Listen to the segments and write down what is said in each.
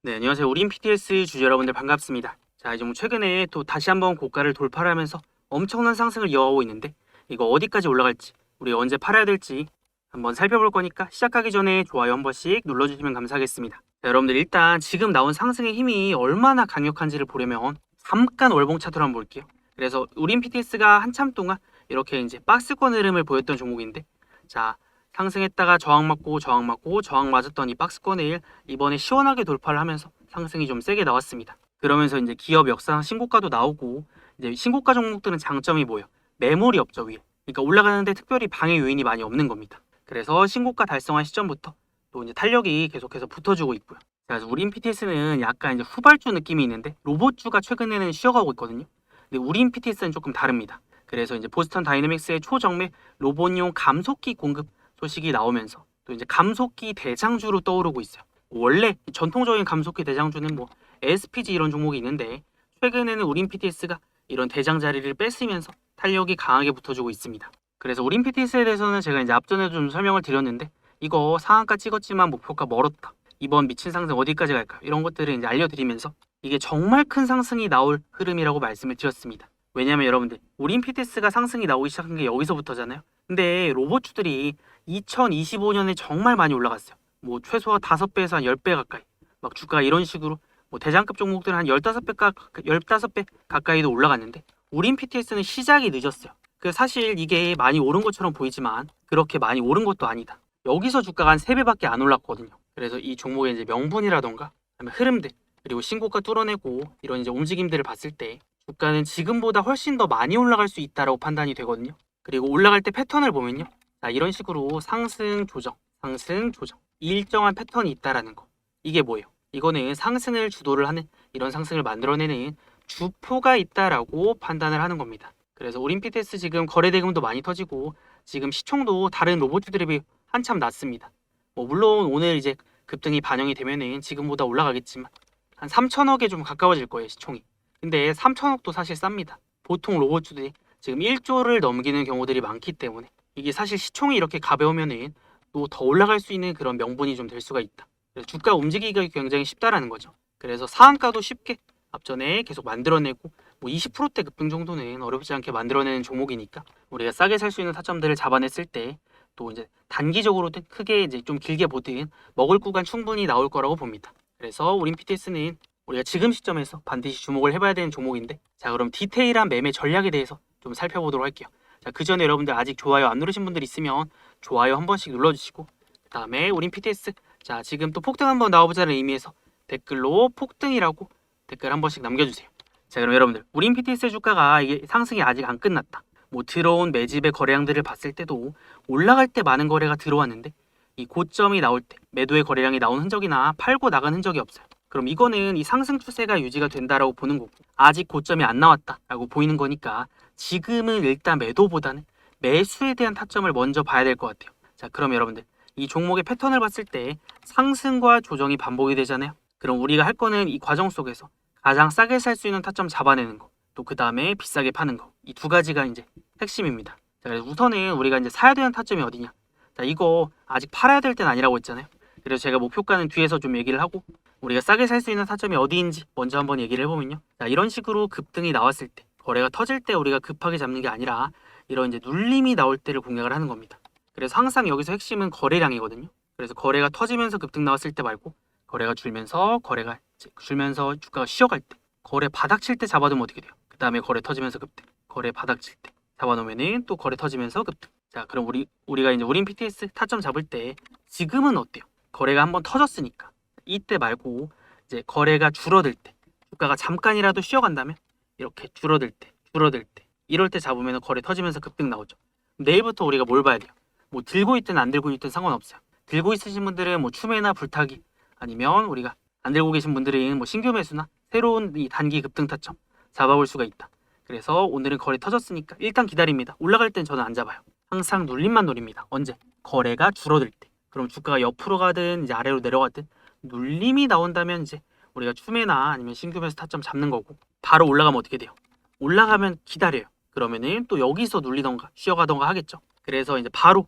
네, 안녕하세요. 우린 PTS 주주 여러분들 반갑습니다. 자, 이제 뭐 최근에 또 다시 한번 고가를 돌파를 하면서 엄청난 상승을 이어가고 있는데 이거 어디까지 올라갈지, 우리 언제 팔아야 될지 한번 살펴볼 거니까 시작하기 전에 좋아요 한 번씩 눌러주시면 감사하겠습니다. 자, 여러분들 일단 지금 나온 상승의 힘이 얼마나 강력한지를 보려면 잠깐 월봉 차트로 한번 볼게요. 그래서 우린 PTS가 한참 동안 이렇게 이제 박스권 흐름을 보였던 종목인데 자, 상승했다가 저항 맞고 저항 맞고 저항 맞았던 이 박스권 을 이번에 시원하게 돌파를 하면서 상승이 좀 세게 나왔습니다. 그러면서 이제 기업 역사상 신고가도 나오고 이제 신고가 종목들은 장점이 뭐예요? 매물이 없죠 위에. 그러니까 올라가는데 특별히 방해 요인이 많이 없는 겁니다. 그래서 신고가 달성한 시점부터 또 이제 탄력이 계속해서 붙어주고 있고요. 자, 그래서 우린 PTS는 약간 이제 후발주 느낌이 있는데 로봇주가 최근에는 쉬어가고 있거든요. 근데 우린 PTS는 조금 다릅니다. 그래서 이제 보스턴 다이내믹스의 초정밀 로봇용 감속기 공급 소식이 나오면서 또 이제 감속기 대장주로 떠오르고 있어요. 원래 이 전통적인 감속기 대장주는 뭐 SPG 이런 종목이 있는데 최근에는 우린 PTS가 이런 대장 자리를 뺐으면서 탄력이 강하게 붙어주고 있습니다. 그래서 우린 PTS에 대해서는 제가 이제 앞전에도 좀 설명을 드렸는데 이거 상한가 찍었지만 목표가 멀었다. 이번 미친 상승 어디까지 갈까? 이런 것들을 이제 알려드리면서 이게 정말 큰 상승이 나올 흐름이라고 말씀을 드렸습니다. 왜냐면 여러분들 우린 PTS가 상승이 나오기 시작한 게 여기서부터잖아요. 근데 로봇주들이 2025년에 정말 많이 올라갔어요. 뭐 최소한 5배에서 한 10배 가까이. 막 주가가 이런 식으로 뭐 대장급 종목들은 한 15배 가 15배 가까이도 올라갔는데 우린 PTS는 시작이 늦었어요. 그 사실 이게 많이 오른 것처럼 보이지만 그렇게 많이 오른 것도 아니다. 여기서 주가가 한 3배밖에 안 올랐거든요. 그래서 이 종목의 이제 명분이라던가 흐름들 그리고 신고가 뚫어내고 이런 이제 움직임들을 봤을 때 주가는 지금보다 훨씬 더 많이 올라갈 수 있다라고 판단이 되거든요. 그리고 올라갈 때 패턴을 보면요. 자, 이런 식으로 상승 조정, 상승 조정. 일정한 패턴이 있다라는 거. 이게 뭐예요? 이거는 상승을 주도를 하는 이런 상승을 만들어내는 주포가 있다라고 판단을 하는 겁니다. 그래서 오림피테스 지금 거래 대금도 많이 터지고 지금 시총도 다른 로봇들에 비해 한참 낮습니다. 뭐 물론 오늘 이제 급등이 반영이 되면은 지금보다 올라가겠지만 한 3천억에 좀 가까워질 거예요 시총이. 근데 3천억도 사실 쌉니다. 보통 로봇주들이 지금 1조를 넘기는 경우들이 많기 때문에 이게 사실 시총이 이렇게 가벼우면은 또 더 올라갈 수 있는 그런 명분이 좀 될 수가 있다. 그래서 주가 움직이기가 굉장히 쉽다라는 거죠. 그래서 상한가도 쉽게 앞전에 계속 만들어내고 뭐 20%대 급등 정도는 어렵지 않게 만들어내는 종목이니까 우리가 싸게 살 수 있는 타점들을 잡아냈을 때 또 이제 단기적으로든 크게 이제 좀 길게 보든 먹을 구간 충분히 나올 거라고 봅니다. 그래서 우린 PTS는 우리가 지금 시점에서 반드시 주목을 해봐야 되는 종목인데 자 그럼 디테일한 매매 전략에 대해서 좀 살펴보도록 할게요. 자 그 전에 여러분들 아직 좋아요 안 누르신 분들 있으면 좋아요 한 번씩 눌러주시고 그 다음에 우린 PTS 자 지금 또 폭등 한번 나와보자는 의미에서 댓글로 폭등이라고 댓글 한 번씩 남겨주세요. 자 그럼 여러분들 우린 PTS 주가가 이게 상승이 아직 안 끝났다. 뭐 들어온 매집의 거래량들을 봤을 때도 올라갈 때 많은 거래가 들어왔는데 이 고점이 나올 때 매도의 거래량이 나온 흔적이나 팔고 나간 흔적이 없어요. 그럼 이거는 이 상승 추세가 유지가 된다라고 보는 거고 아직 고점이 안 나왔다라고 보이는 거니까 지금은 일단 매도보다는 매수에 대한 타점을 먼저 봐야 될 것 같아요. 자 그럼 여러분들 이 종목의 패턴을 봤을 때 상승과 조정이 반복이 되잖아요. 그럼 우리가 할 거는 이 과정 속에서 가장 싸게 살 수 있는 타점 잡아내는 거, 또 그 다음에 비싸게 파는 거, 이 두 가지가 이제 핵심입니다. 자, 그래서 우선은 우리가 이제 사야 되는 타점이 어디냐? 자, 이거 아직 팔아야 될 때는 아니라고 했잖아요. 그래서 제가 목표가는 뒤에서 좀 얘기를 하고 우리가 싸게 살 수 있는 타점이 어디인지 먼저 한번 얘기를 해보면요. 자, 이런 식으로 급등이 나왔을 때, 거래가 터질 때 우리가 급하게 잡는 게 아니라 이런 이제 눌림이 나올 때를 공략을 하는 겁니다. 그래서 항상 여기서 핵심은 거래량이거든요. 그래서 거래가 터지면서 급등 나왔을 때 말고 거래가 줄면서 거래가 줄면서 주가가 쉬어갈 때 거래 바닥 칠 때 잡아두면 어떻게 돼요? 그 다음에 거래 터지면서 급등 거래 바닥 칠 때 잡아놓으면은 또 거래 터지면서 급등 자 그럼 우리 우리가 이제 우린 PTS 타점 잡을 때 지금은 어때요? 거래가 한번 터졌으니까 이때 말고 이제 거래가 줄어들 때 주가가 잠깐이라도 쉬어간다면 이렇게 줄어들 때 줄어들 때 이럴 때 잡으면 거래 터지면서 급등 나오죠 내일부터 우리가 뭘 봐야 돼요? 뭐 들고 있든 안 들고 있든 상관없어요 들고 있으신 분들은 뭐 추매나 불타기 아니면 우리가 안 들고 계신 분들은 뭐 신규 매수나 새로운 이 단기 급등 타점 잡아볼 수가 있다. 그래서 오늘은 거래 터졌으니까 일단 기다립니다. 올라갈 땐 저는 안 잡아요. 항상 눌림만 노립니다. 언제? 거래가 줄어들 때. 그럼 주가가 옆으로 가든 이제 아래로 내려가든 눌림이 나온다면 이제 우리가 추매나 아니면 신규 매수 타점 잡는 거고 바로 올라가면 어떻게 돼요? 올라가면 기다려요. 그러면은 또 여기서 눌리던가 쉬어가던가 하겠죠. 그래서 이제 바로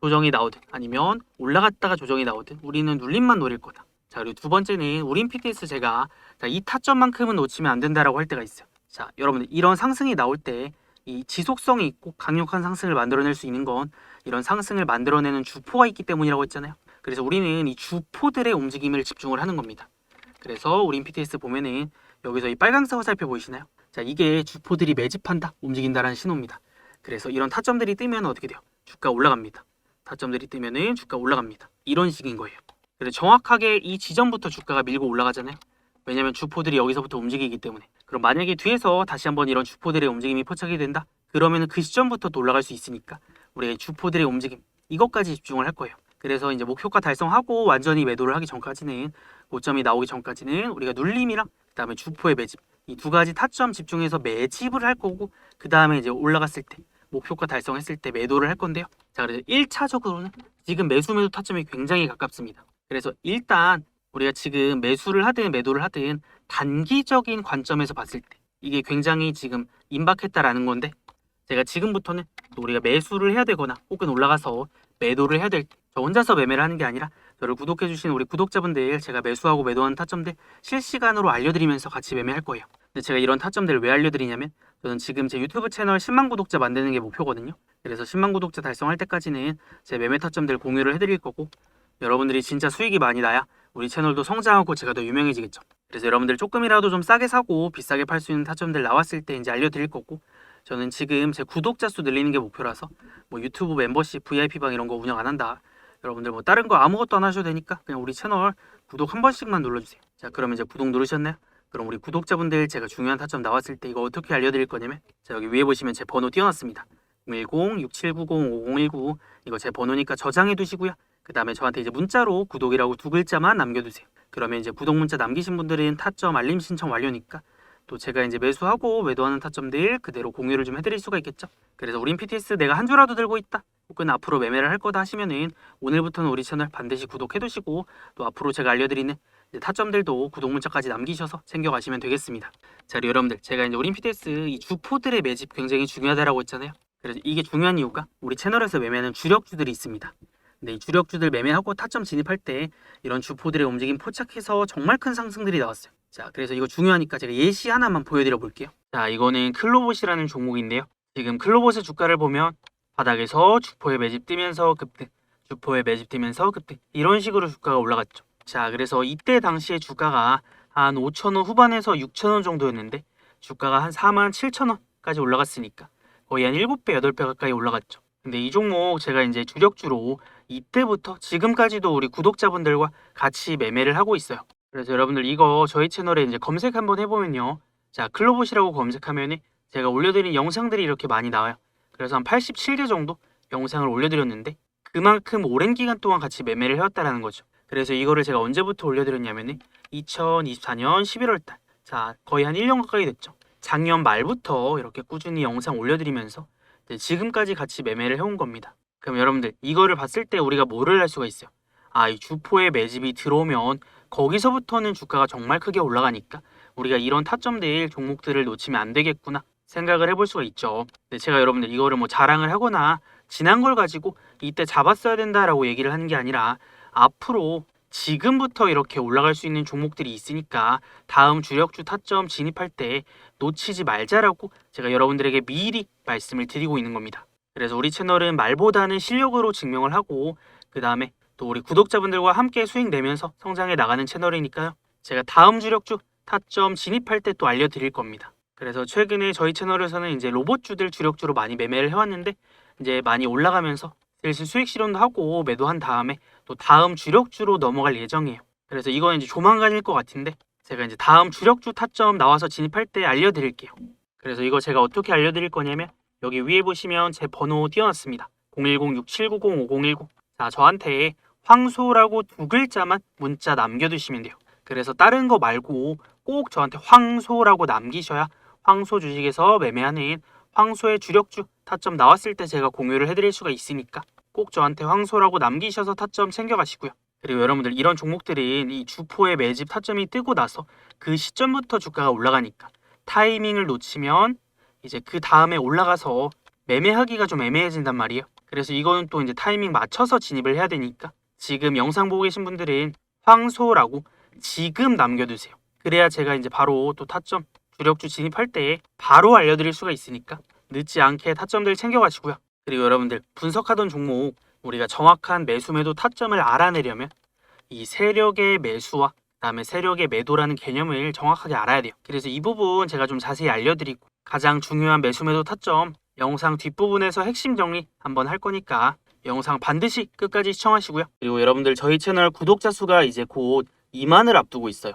조정이 나오든 아니면 올라갔다가 조정이 나오든 우리는 눌림만 노릴 거다. 자 그리고 두 번째는 우린 PTS 제가 자, 이 타점만큼은 놓치면 안 된다라고 할 때가 있어요. 자 여러분들 이런 상승이 나올 때 이 지속성이 있고 강력한 상승을 만들어낼 수 있는 건 이런 상승을 만들어내는 주포가 있기 때문이라고 했잖아요. 그래서 우리는 이 주포들의 움직임을 집중을 하는 겁니다. 그래서 우린 PTS 보면은 여기서 이 빨강색 화살표 보이시나요? 자 이게 주포들이 매집한다, 움직인다라는 신호입니다. 그래서 이런 타점들이 뜨면 어떻게 돼요? 주가 올라갑니다. 타점들이 뜨면은 주가 올라갑니다. 이런 식인 거예요. 그래서 정확하게 이 지점부터 주가가 밀고 올라가잖아요. 왜냐면 주포들이 여기서부터 움직이기 때문에. 그럼 만약에 뒤에서 다시 한번 이런 주포들의 움직임이 포착이 된다? 그러면은 그 시점부터 또 올라갈 수 있으니까 우리가 이 주포들의 움직임 이것까지 집중을 할 거예요. 그래서 이제 목표가 달성하고 완전히 매도를 하기 전까지는 고점이 나오기 전까지는 우리가 눌림이랑 그다음에 주포의 매집 이 두 가지 타점 집중해서 매집을 할 거고 그 다음에 이제 올라갔을 때 목표가 달성했을 때 매도를 할 건데요. 자 그래서 1차적으로는 지금 매수 매도 타점이 굉장히 가깝습니다. 그래서 일단 우리가 지금 매수를 하든 매도를 하든 단기적인 관점에서 봤을 때 이게 굉장히 지금 임박했다라는 건데 제가 지금부터는 또 우리가 매수를 해야 되거나 혹은 올라가서 매도를 해야 될 때 저 혼자서 매매를 하는 게 아니라 저를 구독해 주신 우리 구독자분들 제가 매수하고 매도하는 타점들 실시간으로 알려드리면서 같이 매매할 거예요. 근데 제가 이런 타점들을 왜 알려드리냐면 저는 지금 제 유튜브 채널 10만 구독자 만드는 게 목표거든요. 그래서 10만 구독자 달성할 때까지는 제 매매 타점들 공유를 해드릴 거고 여러분들이 진짜 수익이 많이 나야 우리 채널도 성장하고 제가 더 유명해지겠죠. 그래서 여러분들 조금이라도 좀 싸게 사고 비싸게 팔 수 있는 타점들 나왔을 때 이제 알려드릴 거고 저는 지금 제 구독자 수 늘리는 게 목표라서 뭐 유튜브 멤버십 VIP방 이런 거 운영 안 한다. 여러분들 뭐 다른 거 아무것도 안 하셔도 되니까 그냥 우리 채널 구독 한 번씩만 눌러주세요. 자 그러면 이제 구독 누르셨나요? 그럼 우리 구독자분들 제가 중요한 타점 나왔을 때 이거 어떻게 알려드릴 거냐면 자 여기 위에 보시면 제 번호 띄워놨습니다. 010-6790-5019 이거 제 번호니까 저장해 두시고요. 그 다음에 저한테 이제 문자로 구독이라고 두 글자만 남겨두세요. 그러면 이제 구독 문자 남기신 분들은 타점 알림 신청 완료니까 또 제가 이제 매수하고 매도하는 타점들 그대로 공유를 좀 해드릴 수가 있겠죠. 그래서 우린 PTS 내가 한 주라도 들고 있다. 혹은 앞으로 매매를 할 거다 하시면은 오늘부터는 우리 채널 반드시 구독해 두시고 또 앞으로 제가 알려드리는 타점들도 구독 문자까지 남기셔서 챙겨가시면 되겠습니다. 자, 여러분들 제가 이제 우린 PTS 이 주포들의 매집 굉장히 중요하다라고 했잖아요. 그래서 이게 중요한 이유가 우리 채널에서 매매하는 주력주들이 있습니다. 근데 이 주력주들 매매하고 타점 진입할 때 이런 주포들의 움직임 포착해서 정말 큰 상승들이 나왔어요. 자, 그래서 이거 중요하니까 제가 예시 하나만 보여드려 볼게요. 자, 이거는 클로봇이라는 종목인데요. 지금 클로봇의 주가를 보면 바닥에서 주포에 매집 뛰면서 급등, 주포에 매집 뛰면서 급등 이런 식으로 주가가 올라갔죠. 자, 그래서 이때 당시에 주가가 한 5천원 후반에서 6천원 정도였는데 주가가 한 4만 7천원까지 올라갔으니까 거의 한 7배, 8배 가까이 올라갔죠. 근데 이 종목 제가 이제 주력주로 이때부터 지금까지도 우리 구독자분들과 같이 매매를 하고 있어요. 그래서 여러분들 이거 저희 채널에 이제 검색 한번 해보면요. 자, 클로봇이라고 검색하면은 제가 올려드린 영상들이 이렇게 많이 나와요. 그래서 한 87개 정도 영상을 올려드렸는데 그만큼 오랜 기간 동안 같이 매매를 해왔다라는 거죠. 그래서 이거를 제가 언제부터 올려드렸냐면은 2024년 11월달. 자, 거의 한 1년 가까이 됐죠. 작년 말부터 이렇게 꾸준히 영상 올려드리면서 지금까지 같이 매매를 해온 겁니다. 그럼 여러분들 이거를 봤을 때 우리가 뭐를 할 수가 있어요? 아, 이 주포의 매집이 들어오면 거기서부터는 주가가 정말 크게 올라가니까 우리가 이런 타점들 종목들을 놓치면 안 되겠구나 생각을 해볼 수가 있죠. 근데 제가 여러분들 이거를 뭐 자랑을 하거나 지난 걸 가지고 이때 잡았어야 된다라고 얘기를 하는 게 아니라 앞으로 지금부터 이렇게 올라갈 수 있는 종목들이 있으니까 다음 주력주 타점 진입할 때 놓치지 말자라고 제가 여러분들에게 미리 말씀을 드리고 있는 겁니다. 그래서 우리 채널은 말보다는 실력으로 증명을 하고 그 다음에 또 우리 구독자분들과 함께 수익 내면서 성장해 나가는 채널이니까요. 제가 다음 주력주 타점 진입할 때 또 알려드릴 겁니다. 그래서 최근에 저희 채널에서는 이제 로봇주들 주력주로 많이 매매를 해왔는데 이제 많이 올라가면서 슬슬 수익 실현도 하고 매도한 다음에 또 다음 주력주로 넘어갈 예정이에요. 그래서 이건 이제 조만간일 것 같은데 제가 이제 다음 주력주 타점 나와서 진입할 때 알려드릴게요. 그래서 이거 제가 어떻게 알려드릴 거냐면 여기 위에 보시면 제 번호 띄워놨습니다. 010-6790-5019자 저한테 황소라고 두 글자만 문자 남겨두시면 돼요. 그래서 다른 거 말고 꼭 저한테 황소라고 남기셔야 황소 주식에서 매매하는 황소의 주력주 타점 나왔을 때 제가 공유를 해드릴 수가 있으니까 꼭 저한테 황소라고 남기셔서 타점 챙겨가시고요. 그리고 여러분들 이런 종목들은 이 주포의 매집 타점이 뜨고 나서 그 시점부터 주가가 올라가니까 타이밍을 놓치면 이제 그 다음에 올라가서 매매하기가 좀 애매해진단 말이에요. 그래서 이거는 또 이제 타이밍 맞춰서 진입을 해야 되니까 지금 영상 보고 계신 분들은 황소라고 지금 남겨두세요. 그래야 제가 이제 바로 또 타점 주력주 진입할 때 바로 알려드릴 수가 있으니까 늦지 않게 타점들 챙겨가시고요. 그리고 여러분들 분석하던 종목 우리가 정확한 매수 매도 타점을 알아내려면 이 세력의 매수와 그다음에 세력의 매도라는 개념을 정확하게 알아야 돼요. 그래서 이 부분 제가 좀 자세히 알려드리고 가장 중요한 매수 매도 타점 영상 뒷부분에서 핵심 정리 한번 할 거니까 영상 반드시 끝까지 시청하시고요. 그리고 여러분들 저희 채널 구독자 수가 이제 곧 2만을 앞두고 있어요.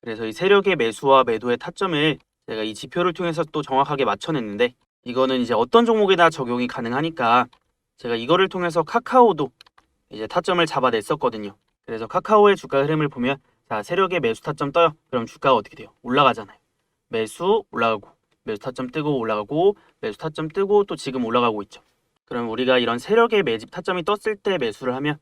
그래서 이 세력의 매수와 매도의 타점을 제가 이 지표를 통해서 또 정확하게 맞춰냈는데 이거는 이제 어떤 종목에나 적용이 가능하니까 제가 이거를 통해서 카카오도 이제 타점을 잡아냈었거든요. 그래서 카카오의 주가 흐름을 보면 자 세력의 매수 타점 떠요. 그럼 주가가 어떻게 돼요? 올라가잖아요. 매수 올라가고 매수 타점 뜨고 올라가고 매수 타점 뜨고 또 지금 올라가고 있죠. 그럼 우리가 이런 세력의 매집 타점이 떴을 때 매수를 하면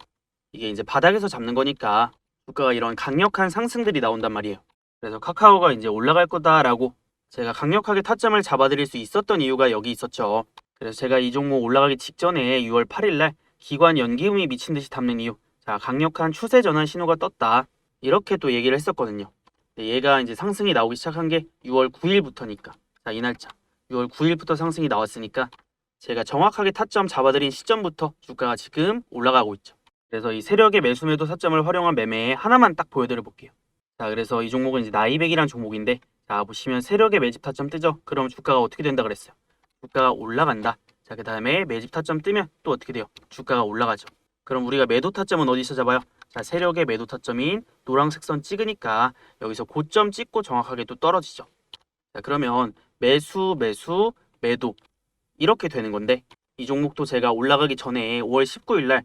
이게 이제 바닥에서 잡는 거니까 주가가 이런 강력한 상승들이 나온단 말이에요. 그래서 카카오가 이제 올라갈 거다라고 제가 강력하게 타점을 잡아드릴 수 있었던 이유가 여기 있었죠. 그래서 제가 이 종목 올라가기 직전에 6월 8일 날 기관 연기음이 미친 듯이 담는 이유. 자, 강력한 추세 전환 신호가 떴다. 이렇게 또 얘기를 했었거든요. 얘가 이제 상승이 나오기 시작한 게 6월 9일부터니까. 자, 이 날짜. 6월 9일부터 상승이 나왔으니까 제가 정확하게 타점 잡아드린 시점부터 주가가 지금 올라가고 있죠. 그래서 이 세력의 매수 매도 타점을 활용한 매매 하나만 딱 보여드려 볼게요. 자, 그래서 이 종목은 이제 나이백이란 종목인데 자, 보시면 세력의 매집 타점 뜨죠? 그럼 주가가 어떻게 된다 그랬어요? 주가가 올라간다. 자, 그 다음에 매집 타점 뜨면 또 어떻게 돼요? 주가가 올라가죠. 그럼 우리가 매도 타점은 어디서 잡아요? 자, 세력의 매도 타점인 노란색 선 찍으니까 여기서 고점 찍고 정확하게 또 떨어지죠. 자, 그러면 매수, 매수, 매도 이렇게 되는 건데 이 종목도 제가 올라가기 전에 5월 19일 날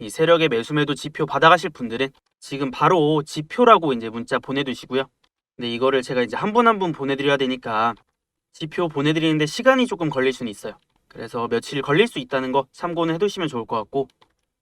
이 세력의 매수 매도 지표 받아가실 분들은 지금 바로 지표라고 이제 문자 보내두시고요. 근데 이거를 제가 이제 한 분 한 분 보내드려야 되니까 지표 보내드리는데 시간이 조금 걸릴 수는 있어요. 그래서 며칠 걸릴 수 있다는 거 참고는 해두시면 좋을 것 같고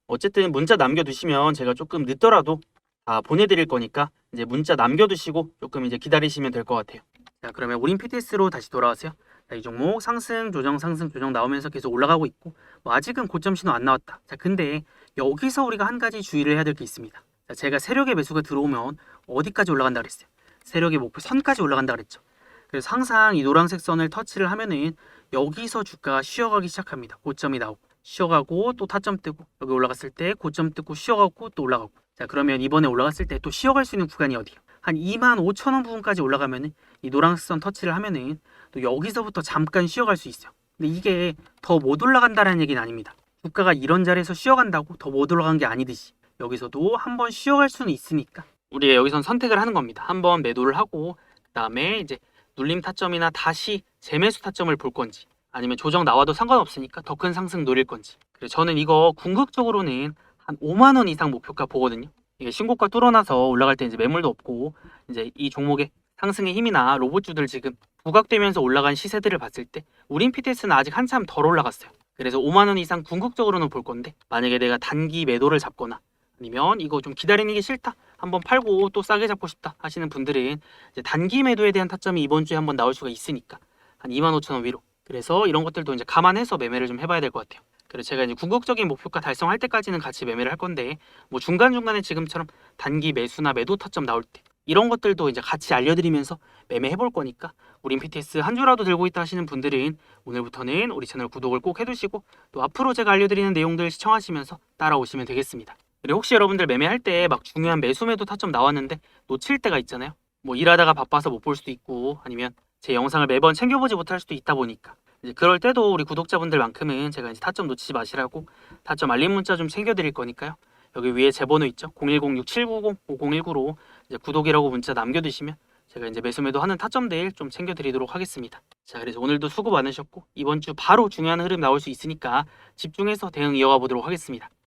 어쨌든 문자 남겨두시면 제가 조금 늦더라도 다 보내드릴 거니까 이제 문자 남겨두시고 조금 이제 기다리시면 될 것 같아요. 자 그러면 우린 PTS로 다시 돌아와서요. 자, 이 종목 상승 조정 상승 조정 나오면서 계속 올라가고 있고 뭐 아직은 고점 신호 안 나왔다. 자 근데 여기서 우리가 한 가지 주의를 해야 될 게 있습니다. 자, 제가 세력의 매수가 들어오면 어디까지 올라간다 그랬어요? 세력의 목표 선까지 올라간다 그랬죠. 그래서 항상 이 노란색 선을 터치를 하면은 여기서 주가가 쉬어가기 시작합니다. 고점이 나오고 쉬어가고 또 타점 뜨고 여기 올라갔을 때 고점 뜨고 쉬어가고 또 올라가고 자 그러면 이번에 올라갔을 때 또 쉬어갈 수 있는 구간이 어디요? 한 2만 5천 원 부분까지 올라가면은 이 노란색 선 터치를 하면은 또 여기서부터 잠깐 쉬어갈 수 있어요. 근데 이게 더 못 올라간다는 얘기는 아닙니다. 주가가 이런 자리에서 쉬어간다고 더 못 올라간 게 아니듯이 여기서도 한번 쉬어갈 수는 있으니까 우리가 여기선 선택을 하는 겁니다. 한번 매도를 하고 그다음에 이제 눌림 타점이나 다시 재매수 타점을 볼 건지 아니면 조정 나와도 상관없으니까 더 큰 상승 노릴 건지. 그래서 저는 이거 궁극적으로는 한 5만 원 이상 목표가 보거든요. 이게 신고가 뚫어나서 올라갈 때 이제 매물도 없고 이제 이 종목의 상승의 힘이나 로봇주들 지금 부각되면서 올라간 시세들을 봤을 때 우린 PTS는 아직 한참 덜 올라갔어요. 그래서 5만 원 이상 궁극적으로는 볼 건데 만약에 내가 단기 매도를 잡거나 아니면 이거 좀 기다리는 게 싫다 한번 팔고 또 싸게 잡고 싶다 하시는 분들은 이제 단기 매도에 대한 타점이 이번 주에 한번 나올 수가 있으니까 한 2만 5천 원 위로 그래서 이런 것들도 이제 감안해서 매매를 좀 해봐야 될 것 같아요. 그래서 제가 이제 궁극적인 목표가 달성할 때까지는 같이 매매를 할 건데 뭐 중간 중간에 지금처럼 단기 매수나 매도 타점 나올 때 이런 것들도 이제 같이 알려드리면서 매매해 볼 거니까 우린 PTS 한 주라도 들고 있다 하시는 분들은 오늘부터는 우리 채널 구독을 꼭 해두시고 또 앞으로 제가 알려드리는 내용들 시청하시면서 따라오시면 되겠습니다. 그리고 혹시 여러분들 매매할 때 막 중요한 매수 매도 타점 나왔는데 놓칠 때가 있잖아요. 뭐 일하다가 바빠서 못 볼 수도 있고 아니면 제 영상을 매번 챙겨보지 못할 수도 있다 보니까 이제 그럴 때도 우리 구독자분들만큼은 제가 이제 타점 놓치지 마시라고 타점 알림 문자 좀 챙겨드릴 거니까요. 여기 위에 제 번호 있죠? 010-6790-5019로 이제 구독이라고 문자 남겨두시면 제가 이제 매수 매도 하는 타점들 좀 챙겨드리도록 하겠습니다. 자, 그래서 오늘도 수고 많으셨고 이번 주 바로 중요한 흐름 나올 수 있으니까 집중해서 대응 이어가 보도록 하겠습니다.